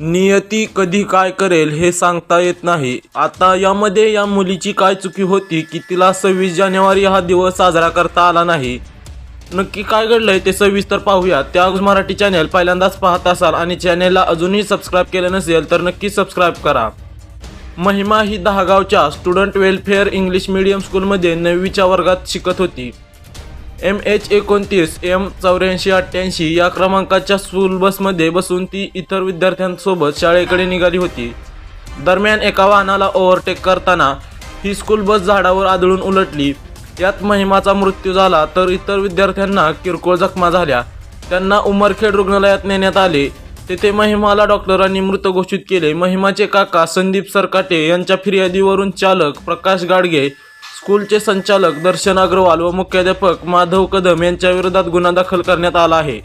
नियती कधी काय करेल हे सांगता येत नाही. आता यामध्ये या मुलीची काय चुकी होती की तिला सव्वीस जानेवारी हा दिवस साजरा करता आला नाही. नक्की काय घडलंय ते सविस्तर पाहूया. त्या मराठी चॅनेल पहिल्यांदाच पाहत असाल आणि चॅनेलला अजूनही सबस्क्राईब केलं नसेल तर नक्की सबस्क्राईब करा. महिमा ही दहागावच्या स्टुडंट वेलफेअर इंग्लिश मीडियम स्कूलमध्ये नववीच्या वर्गात शिकत होती. एम एच एकोणतीस एम चौऱ्याऐंशी अठ्ठ्याऐंशी या क्रमांकाच्या स्कूल बसमध्ये बसून ती इतर विद्यार्थ्यांसोबत शाळेकडे निघाली होती. दरम्यान एका वाहनाला ओव्हरटेक करताना ही स्कूल बस झाडावर आदळून उलटली. यात महिमाचा मृत्यू झाला तर इतर विद्यार्थ्यांना किरकोळ जखमा झाल्या. त्यांना उमरखेड रुग्णालयात नेण्यात आले. तेथे महिमाला डॉक्टरांनी मृत घोषित केले. महिमाचे काका संदीप सरकाटे यांच्या फिर्यादीवरून चालक प्रकाश गाडगे स्कूलचे संचालक दर्शन अग्रवाल व मुख्याध्यापक माधव कदम यांच्या विरोधात गुन्हा दाखल करण्यात आला आहे.